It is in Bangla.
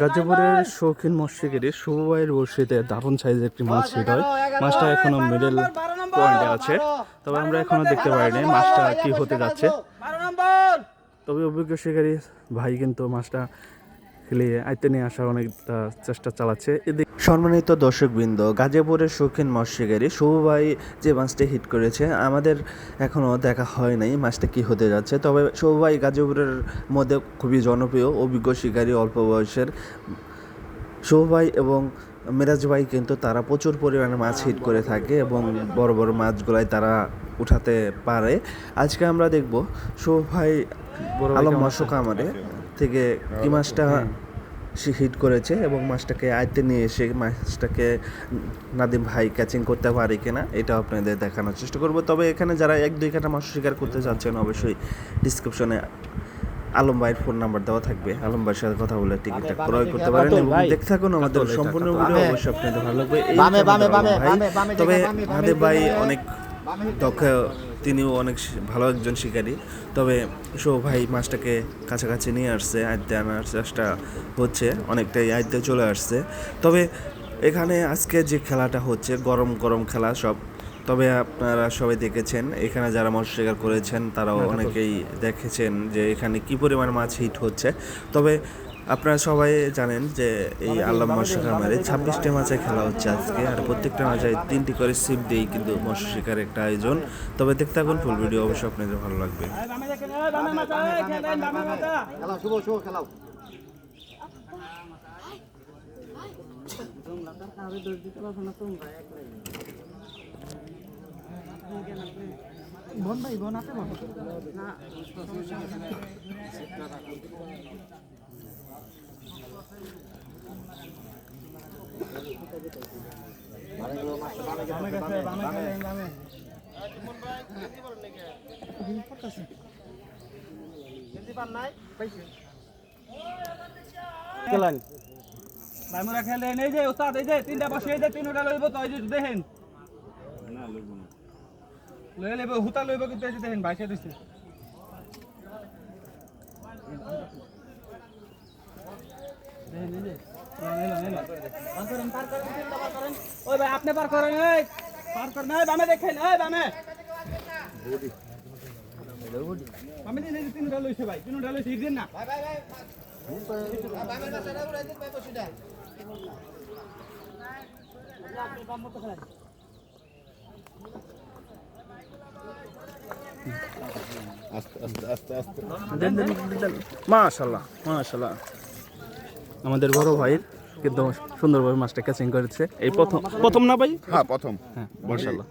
গাজীপুরের শৌখিন মৎস্যগিরি শুভবাইয়ের বর্ষিতে দারুণ সাইজের একটি মাছ ছিল মাছটা এখনও মিডল পয়েন্টে আছে। তবে আমরা এখনও দেখতে পারিনি মাছটা কি হতে যাচ্ছে। তবে অভিজ্ঞ শিকারী ভাই কিন্তু মাছটা খেলিয়ে আইতে নিয়ে আসার অনেকটা চেষ্টা চালাচ্ছে। এদিকে সম্মানিত দর্শকবৃন্দ গাজীপুরের শৌখিন মৎস্যকারী শুভ যে মাছটা হিট করেছে আমাদের এখনও দেখা হয় নাই মাছটা কি হতে যাচ্ছে। তবে শুভ গাজীপুরের মধ্যে খুবই জনপ্রিয় অভিজ্ঞ শিকারী অল্প বয়সের। শুভ ভাই এবং মিরাজ ভাই কিন্তু তারা প্রচুর পরিমাণে মাছ হিট করে থাকে এবং বড় বড় মাছগুলাই তারা উঠাতে পারে। আজকে আমরা দেখব শুভ ভাই আলম মৎস্য কামারে থেকে কি মাছটা সে হিট করেছে এবং মাছটাকে আয়তে নিয়ে এসে মাছটাকে নাদিম ভাই ক্যাচিং করতে পারে কিনা এটা আপনাদের দেখানোর চেষ্টা করব। তবে এখানে যারা এক দুই কাটা মাছ শিকার করতে চাচ্ছেন অবশ্যই ডিসক্রিপশনে আলম ভাইয়ের ফোন নাম্বার দেওয়া থাকবে। আলম ভাইয়ের সাথে কথা বলে টিকিটটা ক্রয় করতে পারেন এবং দেখতে থাকুন আমাদের সম্পূর্ণ ভিডিও অবশ্যই আপনাদের ভালো লাগবে। তবে নাদিম ভাই অনেক দক্ষ তিনিও অনেক ভালো একজন শিকারী। তবে শো ভাই মাছটাকে কাছাকাছি নিয়ে আসছে আয়ত্তে আনার চেষ্টা হচ্ছে অনেকটাই আয়ত্তে চলে আসছে। তবে এখানে আজকে যে খেলাটা হচ্ছে গরম গরম খেলা সব তবে আপনারা সবাই দেখেছেন এখানে যারা মৎস্য শিকার করেছেন তারাও অনেকেই দেখেছেন যে এখানে কি পরিমাণ মাছ হিট হচ্ছে। তবে আপনারা সবাই জানেন যে এই আল্লাহ মৎস্য খামারে ছাব্বিশটা মাছে খেলা হচ্ছে আজকে আর প্রত্যেকটা মাছে তিনটি করে সিপ দিয়েই কিন্তু মৎস্য শিকারের একটা আয়োজন। তবে দেখতে থাকুন ফুল ভিডিও অবশ্যই আপনাদের ভালো লাগবে। খেলাও শুভ শুভ খেলাও। ভাই মোরা খেলেন এই যে ওস্তাদ এই যে তিনটা বসে এই যে তিনটা লইব তো এই যে দেখেন। লই লইব হুতা লইব কিন্তু এই যে দেখেন দিছে দেখেন এই যে না, না, না, না। পার করেন, পার করেন, তিনটা পার করেন। ওই ভাই আপনি পার করেন এই। পার করেন এই বামে দেখেন এই বামে। বামে দিন এই যে তিনটা লইছে ভাই তিনটা লইছে ইদিন না। মাশাল্লাহ মাশাল্লাহ। আমাদের বড় ভাই কিন্তু সুন্দরভাবে মাছটা ক্যাচিং করেছে। এই প্রথম প্রথম না ভাই? হ্যাঁ প্রথম। হ্যাঁ। মাশাল্লাহ